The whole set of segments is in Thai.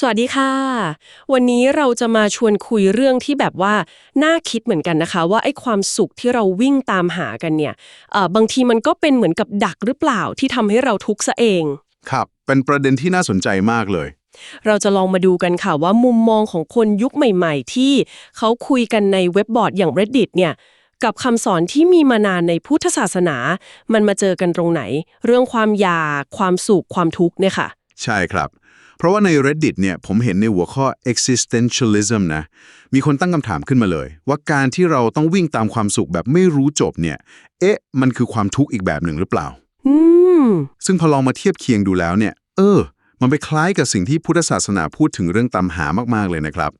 สวัสดีค่ะ วันนี้เราจะมาชวนคุยเรื่องที่แบบว่าน่าคิดเหมือนกันนะคะ ว่าไอ้ความสุขที่เราวิ่งตามหากันเนี่ยเอ่อบางทีมันก็เป็นเหมือนกับดักหรือเปล่าที่ทำให้เราทุกข์ซะเอง ครับ เป็นประเด็นที่น่าสนใจมากเลย เราจะลองมาดูกันค่ะว่ามุมมองของคนยุคใหม่ ๆ ที่เขาคุยกันในเว็บบอร์ดอย่าง reddit เนี่ยกับคำสอนที่มีมานานในพุทธศาสนา มันมาเจอกันตรงไหน เรื่องความอยากความสุขความทุกข์เนี่ยค่ะ ใช่ครับ เพราะว่าใน reddit เนี่ยผมเห็นในหัวข้อ existentialism นะ มีคนตั้งคำถามขึ้นมาเลย ว่าการที่เราต้องวิ่งตามความสุขแบบไม่รู้จบเนี่ย เอ๊ะ มันคือความทุกข์อีกแบบหนึ่งหรือเปล่าอืมซึ่งพอลองมาเทียบเคียงดูแล้วเนี่ย เออ มันไปคล้ายกับสิ่งที่พุทธศาสนาพูดถึงเรื่องตามหามากๆเลยนะครับ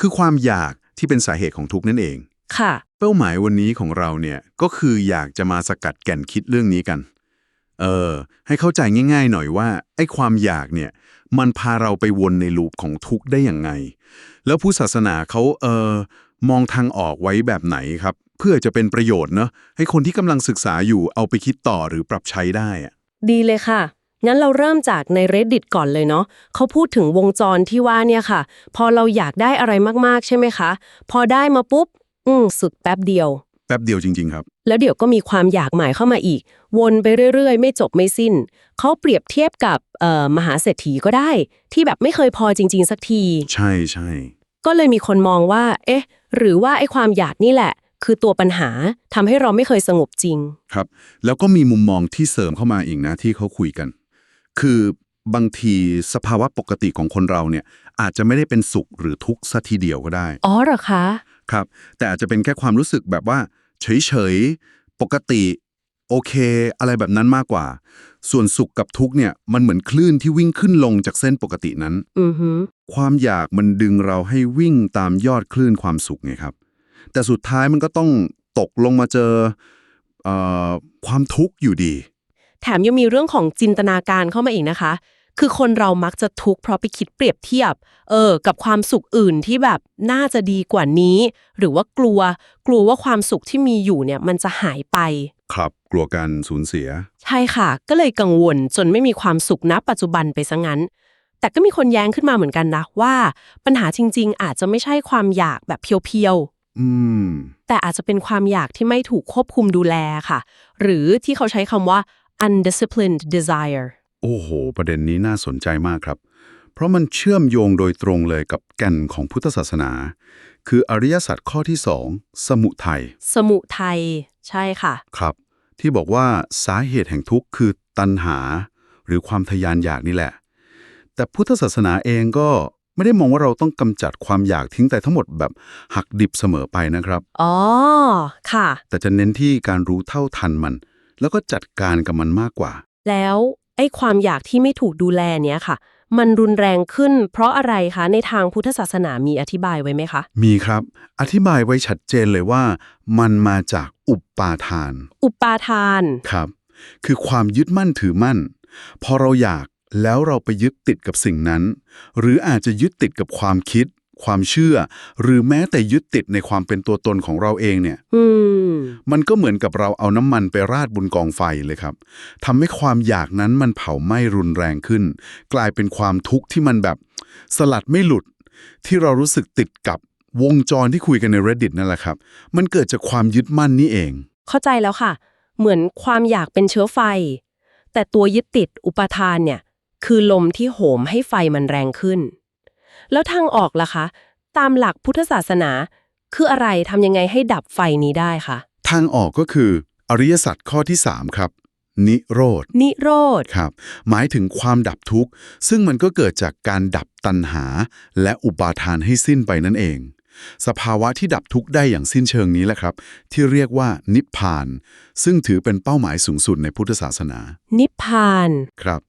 คือความอยากที่เป็นสาเหตุของทุกข์นั่นเอง ค่ะ เป้าหมายวันนี้ของเราเนี่ยก็คืออยากจะมาสกัดแก่นคิดเรื่องนี้กัน เออ ให้เข้าใจง่ายๆหน่อยว่าไอ้ความอยากเนี่ยมันพาเราไปวนในลูปของทุกข์ได้อย่างไง แล้วผู้ศาสนาเขาเออมองทางออกไว้แบบไหนครับ เพื่อจะเป็นประโยชน์เนอะให้คนที่กำลังศึกษาอยู่เอาไปคิดต่อหรือปรับใช้ได้อะดีเลยค่ะ งั้นเราเริ่มจากใน reddit ก่อนเลยเนาะเขาพูดถึงวงจรที่ว่าเนี่ยค่ะ พอเราอยากได้อะไรมากๆใช่ไหมคะ พอได้มาปุ๊บ อืมสุดแป๊บเดียว แป๊บเดียวจริง ๆ ครับ แล้วเดี๋ยวก็มีความอยากใหม่เข้ามาอีก วนไปเรื่อย ๆ ไม่จบไม่สิ้น เขาเปรียบเทียบกับเอ่อมหาเศรษฐีก็ได้ ที่แบบไม่เคยพอจริง ๆ สักที ใช่ใช่ก็เลยมีคนมองว่า เอ๊ะ หรือว่าไอ้ความอยากนี่แหละ คือตัวปัญหาทำให้เราไม่เคยสงบจริง ครับ แล้วก็มีมุมมองที่เสริมเข้ามาอีกนะที่เขาคุยกัน คือบางทีสภาวะปกติของคนเราเนี่ย อาจจะไม่ได้เป็นสุขหรือทุกข์ซะทีเดียวก็ได้ อ๋อเหรอคะ ครับ แต่อาจจะเป็นแค่ความรู้สึกแบบว่า เฉยๆ ปกติ โอเค อะไรแบบนั้นมากกว่า ส่วนสุขกับทุกข์เนี่ย มันเหมือนคลื่นที่วิ่งขึ้นลงจากเส้นปกตินั้น อือฮึความอยากมันดึงเราให้วิ่งตามยอดคลื่นความสุขไงครับ แต่สุดท้ายมันก็ต้องตกลงมาเจอเออความทุกข์อยู่ดี แถมยังมีเรื่องของจินตนาการเข้ามาอีกนะคะ คือคนเรามักจะทุกข์เพราะไปคิดเปรียบเทียบ เออ กับความสุขอื่นที่แบบน่าจะดีกว่านี้ หรือว่ากลัว กลัวว่าความสุขที่มีอยู่เนี่ยมันจะหายไป ครับ กลัวการสูญเสีย ใช่ค่ะ ก็เลยกังวลจนไม่มีความสุขณปัจจุบันไปซะงั้น แต่ก็มีคนแย้งขึ้นมาเหมือนกันนะว่าปัญหาจริง ๆ อาจจะไม่ใช่ความอยากแบบเพียวอืมๆแต่อาจจะเป็นความอยากที่ไม่ถูกควบคุมดูแลค่ะ หรือที่เขาใช้คำว่า undisciplined desire โอ้โห ประเด็นนี้น่าสนใจมากครับ เพราะมันเชื่อมโยงโดยตรงเลยกับแก่นของพุทธศาสนา คืออริยสัจข้อที่สองสมุทัยสมุทัยใช่ค่ะ ครับ ที่บอกว่าสาเหตุแห่งทุกข์คือตัณหา หรือความทยานอยากนี่แหละ แต่พุทธศาสนาเองก็ไม่ได้มองว่าเราต้องกำจัดความอยากทิ้งแต่ทั้งหมดแบบหักดิบเสมอไปนะครับ อ๋อ ค่ะ แต่จะเน้นที่การรู้เท่าทันมัน แล้วก็จัดการกับมันมากกว่า แล้ว ไอ้ความอยากที่ไม่ถูกดูแลเนี้ยค่ะ มันรุนแรงขึ้น เพราะอะไรคะในทางพุทธศาสนามีอธิบายไว้ไหมคะ มีครับ อธิบายไว้ชัดเจนเลยว่า มันมาจากอุปปาทาน อุปาทานครับ คือความยึดมั่นถือมั่น พอเราอยากแล้วเราไปยึดติดกับสิ่งนั้น หรืออาจจะยึดติดกับความคิด ความเชื่อ หรือแม้แต่ยึดติดในความเป็นตัวตนของเราเองเนี่ยอืมมันก็เหมือนกับเราเอาน้ำมันไปราดบนกองไฟเลยครับทำให้ความอยากนั้นมันเผาไหม้รุนแรงขึ้น กลายเป็นความทุกข์ที่มันแบบ สลัดไม่หลุด ที่เรารู้สึกติดกับวงจรที่คุยกันใน reddit นั่นแหละครับ มันเกิดจากความยึดมั่นนี่เอง เข้าใจแล้วค่ะ เหมือนความอยากเป็นเชื้อไฟ แต่ตัวยึดติดอุปทานเนี่ย คือลมที่โหมให้ไฟมันแรงขึ้น แล้วทางออกล่ะคะ ตามหลักพุทธศาสนา คืออะไรทำยังไงให้ดับไฟนี้ได้คะทางออกก็คือ อริยสัจข้อที่ 3 ครับ นิโรธ นิโรธ ครับ หมายถึงความดับทุกข์ ซึ่งมันก็เกิดจากการดับตัณหา และอุปาทานให้สิ้นไปนั่นเอง สภาวะที่ดับทุกข์ได้อย่างสิ้นเชิงนี้แหละครับ ที่เรียกว่านิพพาน ซึ่งถือเป็นเป้าหมายสูงสุดในพุทธศาสนา นิพพาน ครับ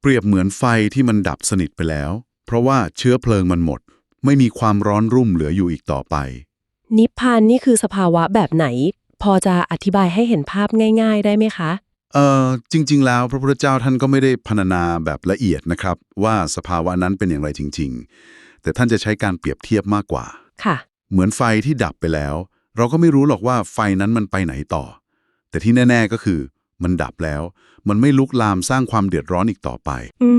เปรียบเหมือนไฟที่มันดับสนิทไปแล้ว เพราะว่าเชื้อเพลิงมันหมด ไม่มีความร้อนรุ่มเหลืออยู่อีกต่อไป นิพพานนี่คือสภาวะแบบไหน พอจะอธิบายให้เห็นภาพง่าย ๆ ได้ไหมคะ เอ่อจริง ๆ แล้วพระพุทธเจ้าท่านก็ไม่ได้พรรณนาแบบละเอียดนะครับ ว่าสภาวะนั้นเป็นอย่างไรจริง ๆ แต่ท่านจะใช้การเปรียบเทียบมากกว่า ค่ะ เหมือนไฟที่ดับไปแล้ว เราก็ไม่รู้หรอกว่าไฟนั้นมันไปไหนต่อ แต่ที่แน่ ๆ ก็คือ มันดับแล้ว มันไม่ลุกลามสร้างความเดือดร้อนอีกต่อไป อื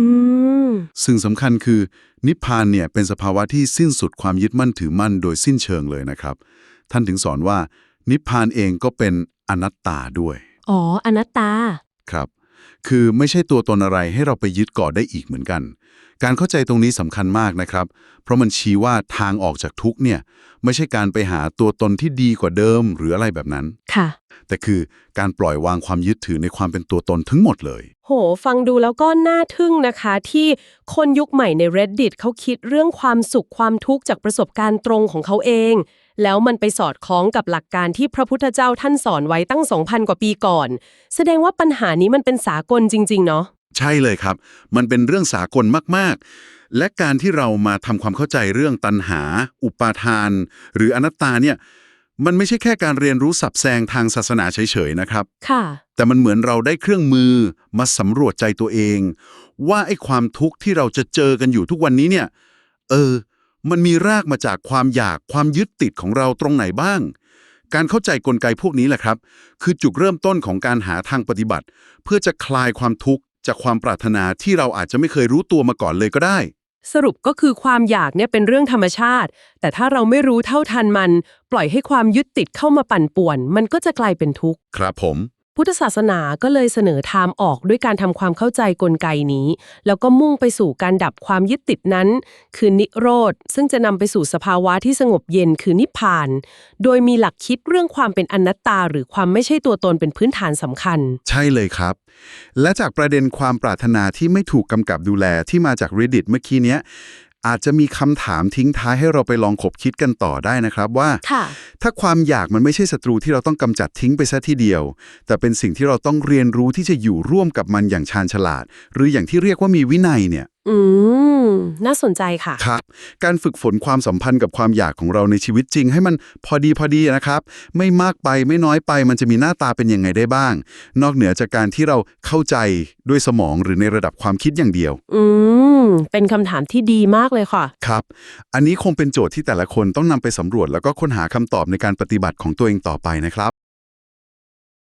มซึ่งสำคัญคือ นิพพานเนี่ยเป็นสภาวะที่สิ้นสุดความยึดมั่นถือมั่นโดยสิ้นเชิงเลยนะครับ ท่านถึงสอนว่า นิพพานเองก็เป็นอนัตตาด้วย อ๋อ อนัตตา ครับ คือไม่ใช่ตัวตนอะไรให้เราไปยึดเกาะได้อีกเหมือนกัน การเข้าใจตรงนี้สำคัญมากนะครับ เพราะมันชี้ว่าทางออกจากทุกข์เนี่ยไม่ใช่การไปหาตัวตนที่ดีกว่าเดิมหรืออะไรแบบนั้น ค่ะ แต่คือการปล่อยวางความยึดถือในความเป็นตัวตนทั้งหมดเลย โห ฟังดูแล้วก็น่าทึ่งนะคะ ที่คนยุคใหม่ใน reddit เขาคิดเรื่องความสุขความทุกข์จากประสบการณ์ตรงของเขาเอง แล้วมันไปสอดคล้องกับหลักการที่พระพุทธเจ้าท่านสอนไว้ตั้ง 2,000 กว่าปีก่อน แสดงว่าปัญหานี้มันเป็นสากลจริง ๆ เนาะใช่เลยครับ มันเป็นเรื่องสากลมากๆ และการที่เรามาทำความเข้าใจเรื่องตัณหา อุปาทาน หรืออนัตตาเนี่ยมันไม่ใช่แค่การเรียนรู้สับแซงทางศาสนาเฉยๆนะครับ ค่ะ แต่มันเหมือนเราได้เครื่องมือมาสำรวจใจตัวเอง ว่าไอ้ความทุกข์ที่เราจะเจอกันอยู่ทุกวันนี้เนี่ย เออ มันมีรากมาจากความอยากความยึดติดของเราตรงไหนบ้าง การเข้าใจกลไกพวกนี้แหละครับ คือจุดเริ่มต้นของการหาทางปฏิบัติ เพื่อจะคลายความทุกข์จากความปรารถนาที่เราอาจจะไม่เคยรู้ตัวมาก่อนเลยก็ได้ สรุปก็คือความอยากเนี่ยเป็นเรื่องธรรมชาติ แต่ถ้าเราไม่รู้เท่าทันมัน ปล่อยให้ความยึดติดเข้ามาปั่นป่วน มันก็จะกลายเป็นทุกข์ ครับผม พุทธศาสนาก็เลยเสนอทางออกด้วยการทำความเข้าใจกลไกนี้ แล้วก็มุ่งไปสู่การดับความยึดติดนั้น คือนิโรธ ซึ่งจะนำไปสู่สภาวะที่สงบเย็นคือนิพพาน โดยมีหลักคิดเรื่องความเป็นอนัตตา หรือความไม่ใช่ตัวตนเป็นพื้นฐานสำคัญ ใช่เลยครับ และจากประเด็นความปรารถนาที่ไม่ถูกกำกับดูแลที่มาจาก Reddit เมื่อกี้เนี้ย อาจจะมีคำถามทิ้งท้ายให้เราไปลองขบคิดกันต่อได้นะครับว่าค่ะถ้าความอยากมันไม่ใช่ศัตรูที่เราต้องกำจัดทิ้งไปซะทีเดียว แต่เป็นสิ่งที่เราต้องเรียนรู้ที่จะอยู่ร่วมกับมันอย่างชาญฉลาด หรืออย่างที่เรียกว่ามีวินัยเนี่ยอืม น่าสนใจค่ะ ครับ การฝึกฝนความสัมพันธ์กับความอยากของเราในชีวิตจริง ให้มันพอดีพอดีนะครับ ไม่มากไปไม่น้อยไปมันจะมีหน้าตาเป็นยังไงได้บ้าง นอกเหนือจากการที่เราเข้าใจด้วยสมองหรือในระดับความคิดอย่างเดียว อืม เป็นคำถามที่ดีมากเลยค่ะ ครับ อันนี้คงเป็นโจทย์ที่แต่ละคนต้องนำไปสำรวจ แล้วก็ค้นหาคำตอบในการปฏิบัติของตัวเองต่อไปนะครับ